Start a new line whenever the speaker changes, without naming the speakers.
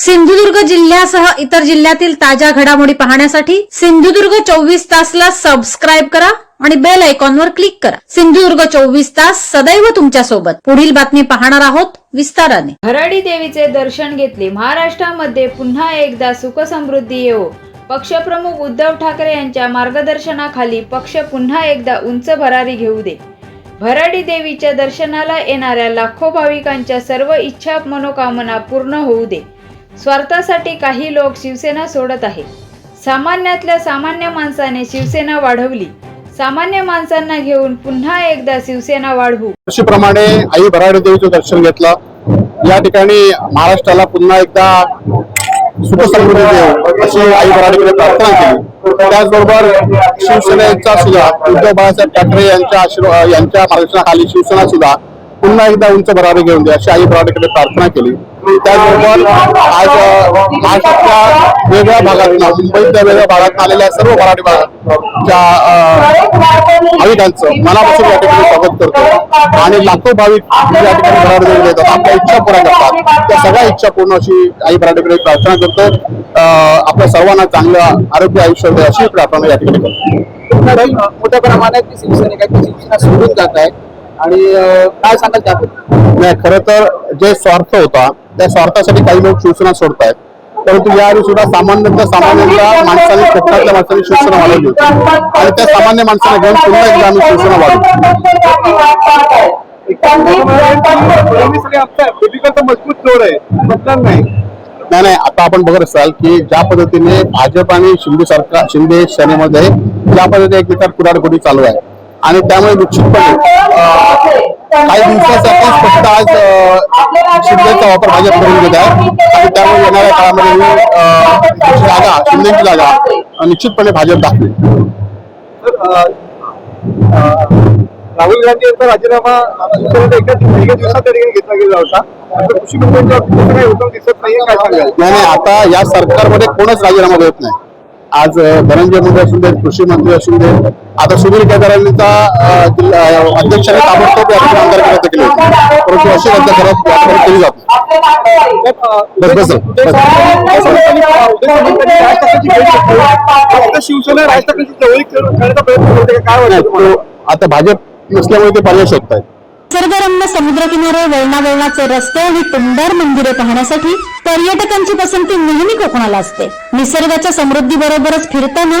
सिंधुदुर्ग जिल्ह्यासह इतर जिल्ह्यातील ताज्या घडामोडी पाहण्यासाठी सिंधुदुर्ग चोवीस तासला सबस्क्राईब करा आणि बेल आयकॉनवर क्लिक करा. सिंधुदुर्ग चोवीस तास सदैव तुमच्यासोबत पुढील बातमी पाहणार आहोत विस्ताराने.
भराडी देवीचे दर्शन घेतले. महाराष्ट्रामध्ये पुन्हा एकदा सुखसमृद्धी येवो. पक्षप्रमुख उद्धव ठाकरे यांच्या मार्गदर्शनाखाली पक्ष पुन्हा एकदा उंच भरारी घेऊ दे. भराडी देवीच्या दर्शनाला येणाऱ्या लाखो भाविकांच्या सर्व इच्छा मनोकामना पूर्ण होऊ दे. स्वार्थासाठी काही लोक शिवसेना सोडत आहे सामान्यातल्या सामान्य माणसाने शिवसेना वाढवली. सामान्य माणसांना घेऊन पुन्हा एकदा शिवसेना वाढवू.
वर्षीप्रमाणे आई भराडे देवीचं दर्शन घेतलं. या ठिकाणी महाराष्ट्राला पुन्हा एकदा सुखसमृद्धी देव अशी आई प्रार्थना केली. त्याचबरोबर शिवसेनेचा सुद्धा उद्धव बाळासाहेब ठाकरे यांच्या आशीर्वाद यांच्या मार्गदर्शनाखाली शिवसेना सुद्धा पुन्हा एकदा उंच भरारी घेऊन दे अशी आई बराडेकडे प्रार्थना केली. त्याचबरोबर आज महाराष्ट्राच्या वेगळ्या भागातून मुंबईतल्या वेगळ्या भागातून आलेल्या सर्व मराठी भागाच्या भाविकांचं मनापासून या ठिकाणी स्वागत करतो. आणि लाखो भाविक या ठिकाणी देऊन येतात. आपल्या इच्छा पूर्ण करतात. त्या सगळ्या इच्छा पूर्ण अशी आई भराडीकडे प्रार्थना करतो आपल्या सर्वांना चांगलं आरोग्य आयुष्य दे अशी प्रार्थना या ठिकाणी करतो.
मोठ्या प्रमाणात शिवसैनिक आहेत ते शिवसेना सोडून जात आहे आणि काय सांगाल त्याबद्दल?
नाही खरं तर जे स्वार्थ होता त्या स्वार्थासाठी काही लोक शिवसेना सोडतायत. परंतु यावेळी सुद्धा सामान्यतः सामान्यांच्या माणसाने कोकणातल्या माणसाने शिवसेना वाढवली होती. आणि त्या सामान्य माणसाने घेऊन पुन्हा एकदा आम्ही शिवसेना वाढवली
मजबूत जोड आहे मतदान नाही
नाही नाही आता आपण बघत असाल की ज्या पद्धतीने भाजप आणि शिंदे सरकार शिंदे सेनेमध्ये ज्या पद्धतीने एकमेकात कुडाडकुडी चालू आहे. आणि त्यामुळे निश्चितपणे काही दिवसासाठी फक्त आज शिंदेचा वापर भाजप करून घेत आहे. आणि त्यामुळे येणाऱ्या काळामध्ये ही, जागा शिंदेची जागा निश्चितपणे भाजप दाखवेल.
राहुल गांधी यांचा राजीनामा एका दिवसात घेतला गेला होता. आता कृषी मंत्र्यांच्या बाबतीत काही उत्तम दिसत नाही काय सांगाल?
नाही नाही आता या सरकारमध्ये कोणच राजीनामा देत नाही. आज धनंजय मुंडे असू देत कृषी मंत्री असू देत आता सुनील केदारांचा अध्यक्षाने ताबडतोब या ठिकाणी रद्द केली होती परंतु अशी रद्द करत याकडे केली जाते बस, बस, बस.
शिवसेना राज ठाकरेंची जवळीक करण्याचा प्रयत्न करते का? काय
नाही,
वाटतं तुम्हाला?
तो आता भाजप नसल्यामुळे ते पर्याय शोधत आहेत
निसर्गरम्य समुद्रकिनारे वळणावळणाचे रस्ते आणि टुंबर मंदिरे पाहण्यासाठी पर्यटकांची पसंती नेहमी कोकणाला असते निसर्गाच्या समृद्धी बरोबरच फिरताना